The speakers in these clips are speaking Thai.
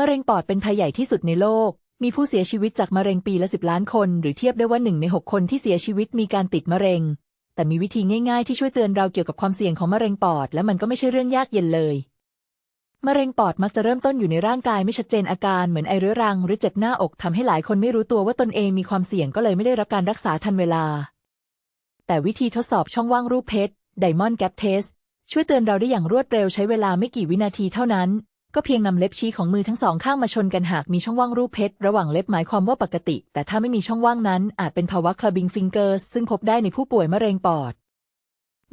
มะเร็งปอดเป็นภัยใหญ่ที่สุดในโลก มีผู้เสียชีวิตจากมะเร็งปีละสิบล้านคน หรือเทียบได้ว่าหนึ่งในหกคนที่เสียชีวิตมีการติดมะเร็ง แต่มีวิธีง่ายๆที่ช่วยเตือนเราเกี่ยวกับความเสี่ยงของมะเร็งปอด และมันก็ไม่ใช่เรื่องยากเย็นเลย มะเร็งปอดมักจะเริ่มต้นอยู่ในร่างกายไม่ชัดเจนอาการเหมือนไอเรื้อรัง หรือเจ็บหน้าอกทำให้หลายคนไม่รู้ตัวว่าตนเองมีความเสี่ยงก็เลยไม่ได้รับการรักษาทันเวลา แต่วิธีทดสอบช่องว่างรูปเพชร Diamond Gap Test ช่วยเตือนเราได้อย่างรวดเร็วใช้เวลาไม่กี่วินาทีเท่านั้น ก็เพียงนำเล็บชี้ของมือทั้งสองข้างมาชนกันหากมีช่องว่างรูปเพชรระหว่างเล็บหมายความว่าปกติ แต่ถ้าไม่มีช่องว่างนั้น อาจเป็นภาวะ clubbing fingers ซึ่งพบได้ในผู้ป่วยมะเร็งปอด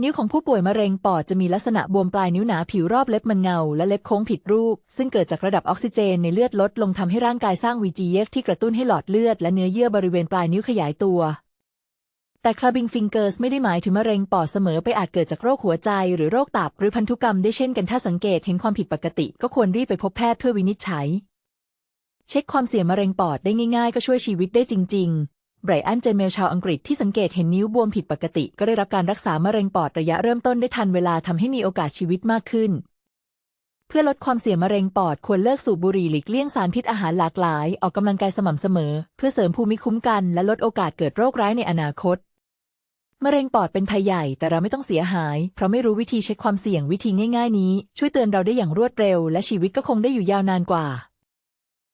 นิ้วของผู้ป่วยมะเร็งปอดจะมีลักษณะบวมปลายนิ้วหนาผิวรอบเล็บมันเงา และเล็บโค้งผิดรูป ซึ่งเกิดจากระดับออกซิเจนในเลือดลดลงทำให้ร่างกายสร้าง VGF ที่กระตุ้นให้หลอดเลือดและเนื้อเยื่อบริเวณปลายนิ้วขยายตัว แต่ clubbing fingers ไม่ได้หมายถึงมะเร็งปอดเสมอไปอาจเกิดจากโรคหัวใจหรือโรคตับหรือพันธุกรรมได้เช่นกันถ้าสังเกตเห็นความผิดปกติ ก็ควรรีบไปพบแพทย์เพื่อวินิจฉัย เช็คความเสี่ยงมะเร็งปอดได้ง่ายๆ ก็ช่วยชีวิตได้จริงๆไบรอันเจเมลชาวอังกฤษที่สังเกตเห็นนิ้วบวมผิดปกติ ก็ได้รับการรักษามะเร็งปอดระยะเริ่มต้นได้ทันเวลาทำให้มีโอกาสชีวิตมากขึ้นเพื่อลดความเสี่ยงมะเร็งปอดควรเลิกสูบบุหรี่หลีกเลี่ยงสารพิษอาหารหลากหลาย ออกกำลังกายสม่ำเสมอ เพื่อเสริมภูมิคุ้มกันและลดโอกาสเกิดโรคร้ายในอนาคต มะเร็งปอดเป็นภัยใหญ่แต่เราไม่ต้องเสียหาย เพราะไม่รู้วิธีเช็คความเสี่ยงวิธีง่าย ๆ นี้ ช่วยเตือนเราได้อย่างรวดเร็ว และชีวิตก็คงได้อยู่ยาวนานกว่า